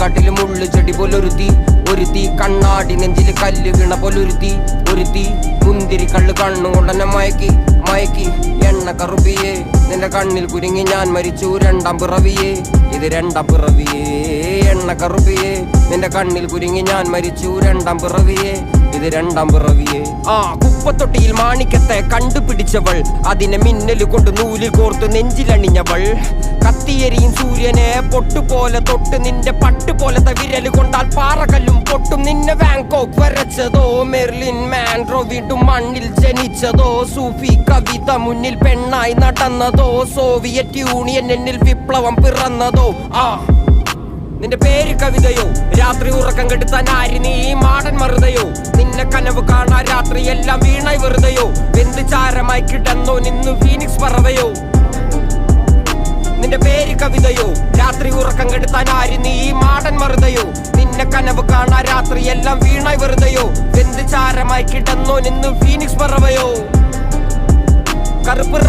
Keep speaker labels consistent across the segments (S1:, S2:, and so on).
S1: കട്ടിലും ഒരുത്തി കണ്ണാടി നെഞ്ചിൽ കല്ല് വീണ പോലൊരുത്തി. ഒരുത്തി മുന്തിരി കള്ളു കണ്ണുകൊണ്ടനെ മയക്കി മയക്കി. എണ്ണ കറുപ്പിയേ നിന്റെ കണ്ണിൽ കുരുങ്ങി ഞാൻ മരിച്ചു രണ്ടാം പിറവിയേ. ഇത് രണ്ടാം പിറവിയേ. എണ്ണ കറുപ്പിയെ നിന്റെ കണ്ണിൽ കുരുങ്ങി ഞാൻ മരിച്ചു രണ്ടാം പിറവിയെ. ഇത് രണ്ടാം പിറവിയെ. ആ കുപ്പത്തൊട്ടിയിൽ മാണിക്കത്തെ കണ്ടുപിടിച്ചവൾ. അതിനെ മിന്നൽ കൊണ്ട് നൂലിൽ കോർത്ത് നെഞ്ചിലണിഞ്ഞവൾ. കത്തിയരിയും സൂര്യനെ പൊട്ടുപോലെ തൊട്ട് നിന്റെ പട്ട് പോലത്തെ വിരൽ കൊണ്ടാൽ പാറകല്ലും പൊട്ടും. നിന്നെ ബാങ്കോക്ക് വരച്ചതോ മെർലിൻ മാൻഡ്രോ വീണ്ടും മണ്ണിൽ ജനിച്ചതോ സൂഫി കവിത മുന്നിൽ പെണ്ണായി നടന്നതോ സോവിയറ്റ് യൂണിയൻ എന്നിൽ വിപ്ലവം പിറന്നതോ. ആ നിന്റെ പേര് കവിതയോ? രാത്രി ഉറക്കം കെടുത്താൻ ആര് നീ? ഈ മാടൻ മറുതയോ? നിന്നെ കനവ് കാണാൻ രാത്രി എല്ലാം വീണായി വെറുതെയോ? എന്ത് ചാരമായി കിടന്നോ നിന്ന് ഫീനിക്സ് പറവയോ? നിന്റെ പേര് കവിതയോ? രാത്രി ഉറക്കം കെടുത്താൻ ആര് നീ? ഈ മാടൻ മറുതയോ? നിന്നെ കനവ് കാണാൻ രാത്രി എല്ലാം വീണായി വെറുതെയോ? എന്ത് ചാരമായി കിടന്നോ നിന്ന് ഫീനിക്സ് പറവയോ?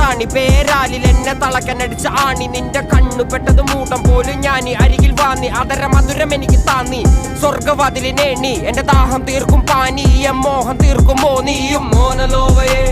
S1: റാണി പേരാലിൽ എന്നെ തളക്കനടിച്ച ആണി. നിന്റെ കണ്ണു പെട്ടത് മൂട്ടം പോലും ഞാൻ അരികിൽ വാന്നി. അതര മധുരം എനിക്ക് താന്നി. സ്വർഗവാതിലിനേണി എന്റെ ദാഹം തീർക്കും പാനീയം മോഹം തീർക്കും മോനിയും മോനലോവയെ